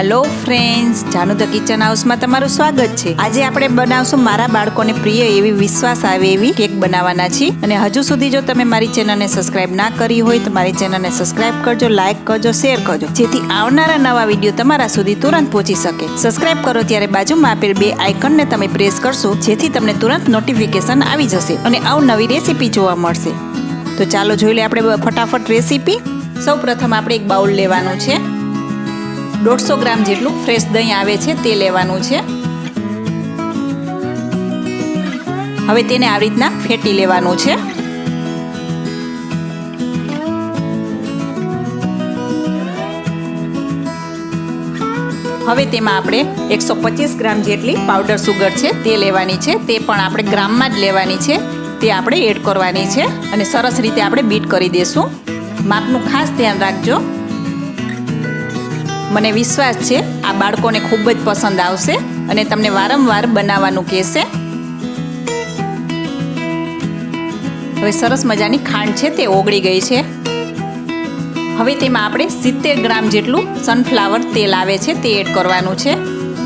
Hello friends Janu the kitchen હાઉસમાં તમારું સ્વાગત છે. આજે આપણે બનાવશું મારા બાળકોને પ્રિય એવી વિશ્વાસ આવે એવી કેક બનાવવાના છીએ. અને હજુ સુધી જો તમે મારી ચેનલને સબસ્ક્રાઇબ ના કરી હોય તો મારી ચેનલને સબસ્ક્રાઇબ કરજો લાઇક કરજો શેર કરજો. જેથી આવનારા નવા વીડિયો તમારા સુધી તુરંત પહોંચી શકે. સબસ્ક્રાઇબ કરો ત્યારે બાજુમાં આપેલ બે આઇકનને તમે પ્રેસ કરશો, જેથી તમને તુરંત નોટિફિકેશન આવી જશે અને અવનવી રેસીપી જોવા મળશે. તો ચાલો જોઈ લઈએ આપણે ફટાફટ રેસીપી સૌ પ્રથમ આપણે એક બાઉલ લેવાનું છે. દોઢસો ગ્રામ જેટલું ફ્રેશ દહીં આવે છે તે લેવાનું છે. હવે તેને આવી રીતના ફેટી લેવાનું છે. હવે તેમાં આપણે એકસો પચીસ ગ્રામ જેટલી પાવડર સુગર છે તે લેવાની છે. તે પણ આપણે ગ્રામમાં જ લેવાની છે. તે આપણે એડ કરવાની છે અને સરસ રીતે આપણે બીટ કરી દઈશું માપનું ખાસ ધ્યાન રાખજો. મને વિશ્વાસ છે, આ બાળકોને ખૂબ જ પસંદ આવશે અને તમને વારંવાર બનાવવાનું કહેશે. હવે સરસ મજાની ખાંડ છે તે ઓગળી ગઈ છે. હવે તેમાં આપણે સિત્તેર ગ્રામ જેટલું સનફ્લાવર તેલ આવે છે તે એડ કરવાનું છે.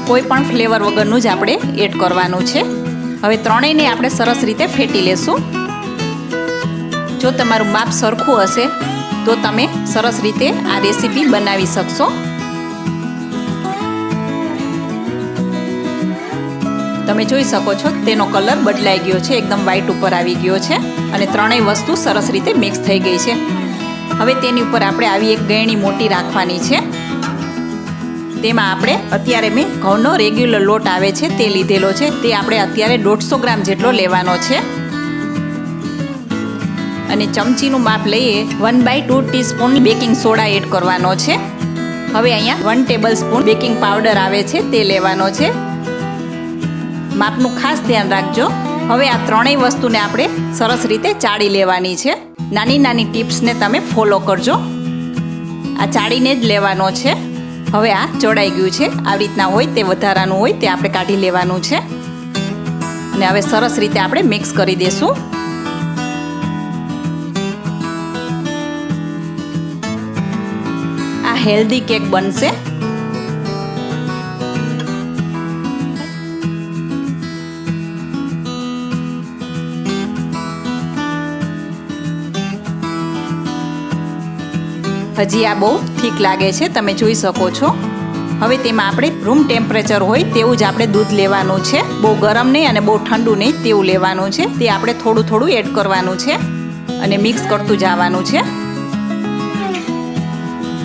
કોઈ પણ ફ્લેવર વગરનું જ આપણે એડ કરવાનું છે. હવે ત્રણેયને આપણે સરસ રીતે ફેટી લેશું. જો તમારું માપ સરખું હશે, તો તમે સરસ રીતે આ રેસીપી બનાવી શકશો. તમે જોઈ શકો છો, તેનો કલર બદલાઈ ગયો છે, એકદમ વ્હાઈટ ઉપર આવી ગયો છે અને ત્રણેય વસ્તુ સરસ રીતે મિક્સ થઈ ગઈ છે. હવે તેની ઉપર આપણે આવી એક ગયણી મોટી રાખવાની છે. તેમાં આપણે અત્યારે મેં ઘઉંનો રેગ્યુલર લોટ આવે છે, તે લીધેલો છે. તે આપણે અત્યારે દોઢસો ગ્રામ જેટલો લેવાનો છે. અને ચમચીનું માપ લઈએ one by two teaspoon baking soda add કરવાનો છે. હવે અહીંયા one tablespoon baking powder આવે છે, તે લેવાનો છે. માપનું ખાસ ધ્યાન રાખજો. હવે આ ત્રણેય વસ્તુને આપણે સરસ રીતે ચાળી લેવાની છે. નાની નાની ટિપ્સને તમે ફોલો કરજો. આ ચાળીને જ લેવાનો છે. હવે આ જોડાઈ ગયું છે. આવી રીતના હોય તે વધારાનું હોય તે આપણે કાઢી લેવાનું છે. અને હવે સરસ રીતે આપણે મિક્સ કરી દઈશું આ હેલ્ધી કેક બનશે. હજી આ બહુ ઠીક લાગે છે, તમે જોઈ શકો છો. હવે તેમાં આપણે રૂમ ટેમ્પરેચર હોય તેવું જ આપણે દૂધ લેવાનું છે. બહુ ગરમ નહીં અને બહુ ઠંડુ નહીં તેવું લેવાનું છે. તે આપણે થોડું થોડું એડ કરવાનું છે અને મિક્સ કરતું જવાનું છે.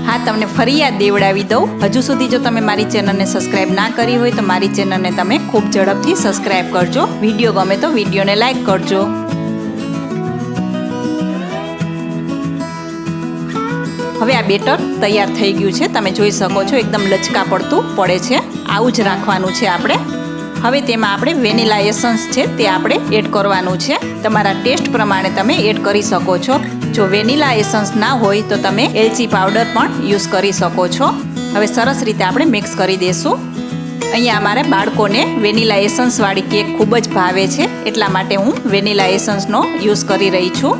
હા, તમને ફરી યાદ દેવડાવી દઉં. હજુ સુધી જો તમે મારી ચેનલને સબસ્ક્રાઇબ ના કરી હોય તો મારી ચેનલને તમે ખૂબ ઝડપથી સબસ્ક્રાઇબ કરજો. વીડિયો ગમે તો વિડીયોને લાઇક કરજો. હવે આ બેટર તૈયાર થઈ ગયું છે. તમે જોઈ શકો છો એકદમ લચકા પડતું પડે છે. આવું જ રાખવાનું છે આપણે. હવે તેમાં આપણે વેનીલા એસન્સ છે તે આપણે એડ કરવાનું છે. તમારા ટેસ્ટ પ્રમાણે તમે એડ કરી શકો છો. જો વેનીલા એસન્સ ના હોય તો તમે એલચી પાવડર પણ યુઝ કરી શકો છો. હવે સરસ રીતે આપણે મિક્સ કરી દઈશું અહીંયા અમારે બાળકોને વેનીલા એસન્સવાળી કેક ખૂબ જ ભાવે છે. એટલા માટે હું વેનીલા એસન્સનો યુઝ કરી રહી છું.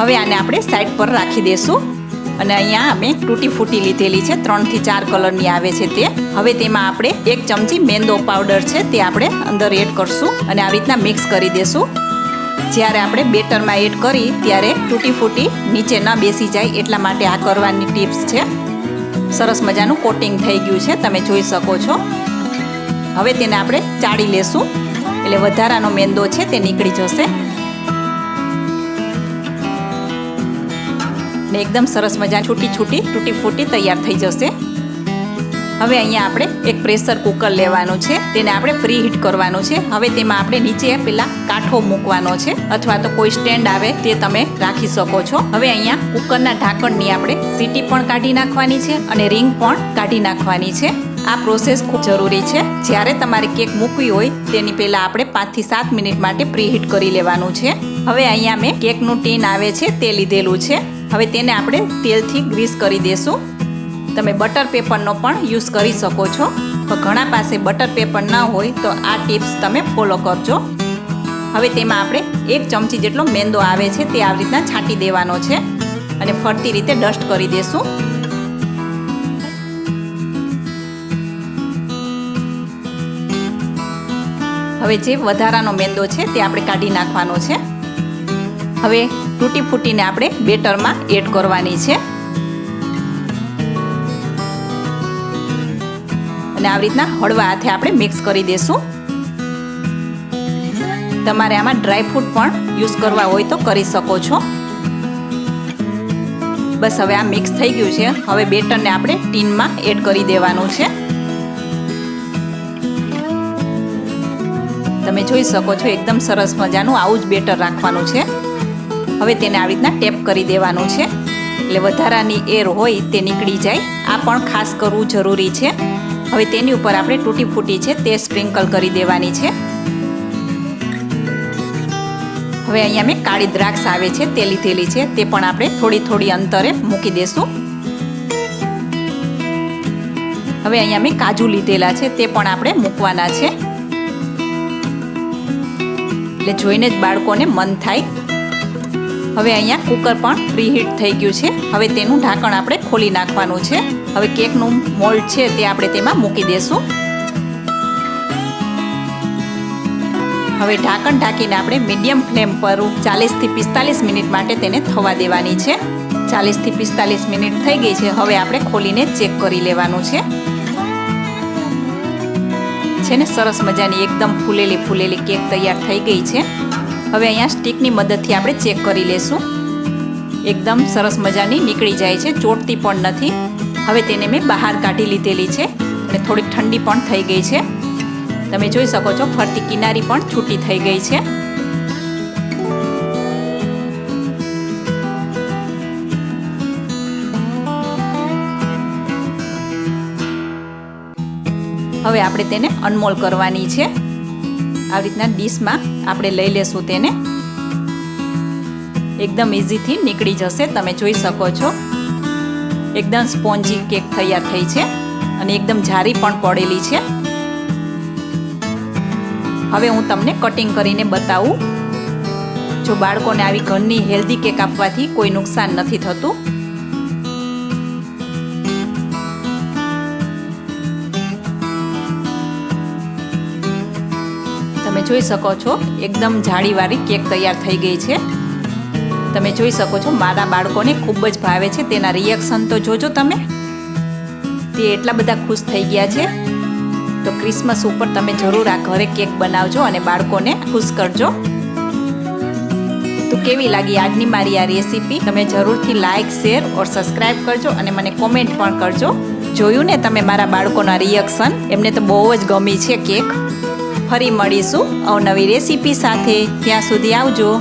હવે આને આપણે સાઈડ પર રાખી દઈશું અને અહીંયા અમે તૂટી ફૂટી લીધેલી છે. ત્રણથી ચાર કલરની આવે છે તે. હવે તેમાં આપણે એક ચમચી મેંદો પાવડર છે તે આપણે અંદર એડ કરશું અને આવી રીતના મિક્સ કરી દેશું. જ્યારે આપણે બેટરમાં એડ કરી ત્યારે તૂટી ફૂટી નીચે ન બેસી જાય એટલા માટે આ કરવાની ટિપ્સ છે. સરસ મજાનું કોટિંગ થઈ ગયું છે, તમે જોઈ શકો છો. હવે તેને આપણે ચાળી લેશું. એટલે વધારાનો મેંદો છે તે નીકળી જશે. ને એકદમ સરસ મજા છૂટી છૂટી, તૂટી ફૂટી તૈયાર થઈ જશે. હવે અહીંયા આપણે એક પ્રેશર કુકર લેવાનું છે. તેને આપણે ફ્રી હીટ કરવાનું છે. હવે તેમાં આપણે નીચે પેલા કાંઠો મૂકવાનો છે. અથવા તો કોઈ સ્ટેન્ડ આવે તે તમે રાખી શકો છો. હવે અહીંયા કુકરના ઢાંકણની આપણે સીટી પણ કાઢી નાખવાની છે અને રિંગ પણ કાઢી નાખવાની છે. આ પ્રોસેસ ખૂબ જરૂરી છે. જ્યારે તમારે કેક મૂકવી હોય, તેની પહેલાં આપણે પાંચથી સાત મિનિટ માટે પ્રી હીટ કરી લેવાનું છે. હવે અહીંયા મેં કેકનું ટીન આવે છે તે લીધેલું છે. હવે તેને આપણે તેલથી ગ્રીસ કરી દેશું. તમે બટર પેપરનો પણ યુઝ કરી શકો છો. તો ઘણા પાસે બટર પેપર ન હોય તો આ ટિપ્સ તમે ફોલો કરજો. હવે તેમાં આપણે એક ચમચી જેટલો મેંદો આવે છે તે આવી રીતના છાંટી દેવાનો છે. અને ફરતી રીતે ડસ્ટ કરી દેશું. હવે જે વધારાનો મેંદો છે તે આપણે કાઢી નાખવાનો છે. હવે તૂટી ફૂટીને આપણે બેટરમાં એડ કરવાની છે. અને આવી રીતના હળવા હાથે આપણે મિક્સ કરી દેશું. તમારે આમાં ડ્રાય ફ્રૂટ પણ યુઝ કરવા હોય તો કરી શકો છો. બસ હવે આ મિક્સ થઈ ગયું છે. હવે બેટરને આપણે ટીનમાં એડ કરી દેવાનું છે. તમે જોઈ શકો છો, એકદમ સરસ મજાનું આવું જ બેટર રાખવાનું છે. હવે તેને આવી રીતના ટેપ કરી દેવાનું છે. એટલે વધારાની એર હોય તે નીકળી જાય. આ પણ ખાસ કરવું જરૂરી છે. હવે તેની ઉપર આપણે તૂટી ફૂટી છે તે સ્પ્રિંકલ કરી દેવાની છે. હવે અહીંયા મેં કાળી દ્રાક્ષ આવે છે તે લીધેલી છે. તે પણ આપણે થોડી થોડી અંતરે મૂકી દેશું. હવે અહીંયા મેં કાજુ લીધેલા છે તે પણ આપણે મૂકવાના છે. એટલે જોઈને જ બાળકોને મન થાય. હવે અહીંયા કુકર પણ પ્રીહીટ થઈ ગયું છે. હવે તેનું ઢાંકણ આપણે ખોલી નાખવાનું છે. હવે કેકનું મોલ્ડ છે તે આપણે તેમાં મૂકી દેશું. હવે ઢાંકણ ઢાંકીને આપણે મીડિયમ ફ્લેમ પર ચાલીસથી પિસ્તાલીસ મિનિટ માટે તેને થવા દેવાની છે. ચાલીસથી પિસ્તાલીસ મિનિટ થઈ ગઈ છે. હવે આપણે ખોલીને ચેક કરી લેવાનું છે. છે ને? સરસ મજાની એકદમ ફૂલેલી ફૂલેલી કેક તૈયાર થઈ ગઈ છે. હવે અહીંયા સ્ટીકની મદદથી આપણે ચેક કરી લેશું. એકદમ સરસ મજાની નીકળી જાય છે, ચોટતી પણ નથી. હવે તેને મેં બહાર કાઢી લીધેલી છે અને થોડીક ઠંડી પણ થઈ ગઈ છે. તમે જોઈ શકો છો, ફરતી કિનારી પણ છૂટી થઈ ગઈ છે. હવે આપણે તેને અનમોલ કરવાની છે. આવી રીતના ડીશમાં આપણે લઈ લેશું તેને. એકદમ ઇઝીથી નીકળી જશે, તમે જોઈ શકો છો. એકદમ સ્પોન્જી કેક તૈયાર થઈ છે અને એકદમ જારી પણ પડેલી છે. હવે હું તમને કટિંગ કરીને બતાવું. જો બાળકોને આવી ઘરની હેલ્ધી કેક આપવાથી કોઈ નુકસાન નથી થતું જોઈ શકો છો? એકદમ જાળીવાળી કેક તૈયાર થઈ ગઈ છે. તમે જોઈ શકો છો, મારા બાળકોને ખૂબ જ ભાવે છે. તેના રિએક્શન તો જોજો તમે. તે એટલા બધા ખુશ થઈ ગયા છે. તો ક્રિસમસ ઉપર તમે જરૂર આ ઘરે કેક બનાવજો અને બાળકોને ખુશ કરજો. તો કેવી લાગી આજની મારી આ રેસીપી તમે જરૂરથી લાઇક શેર ઓર સબસ્ક્રાઈબ કરજો અને મને કોમેન્ટ પણ કરજો. જોયું ને તમે મારા બાળકોના રિએક્શન એમને તો બહુ જ ગમી છે કેક. ફરી મળીશું અવનવી રેસીપી સાથે. ત્યાં સુધી આવજો.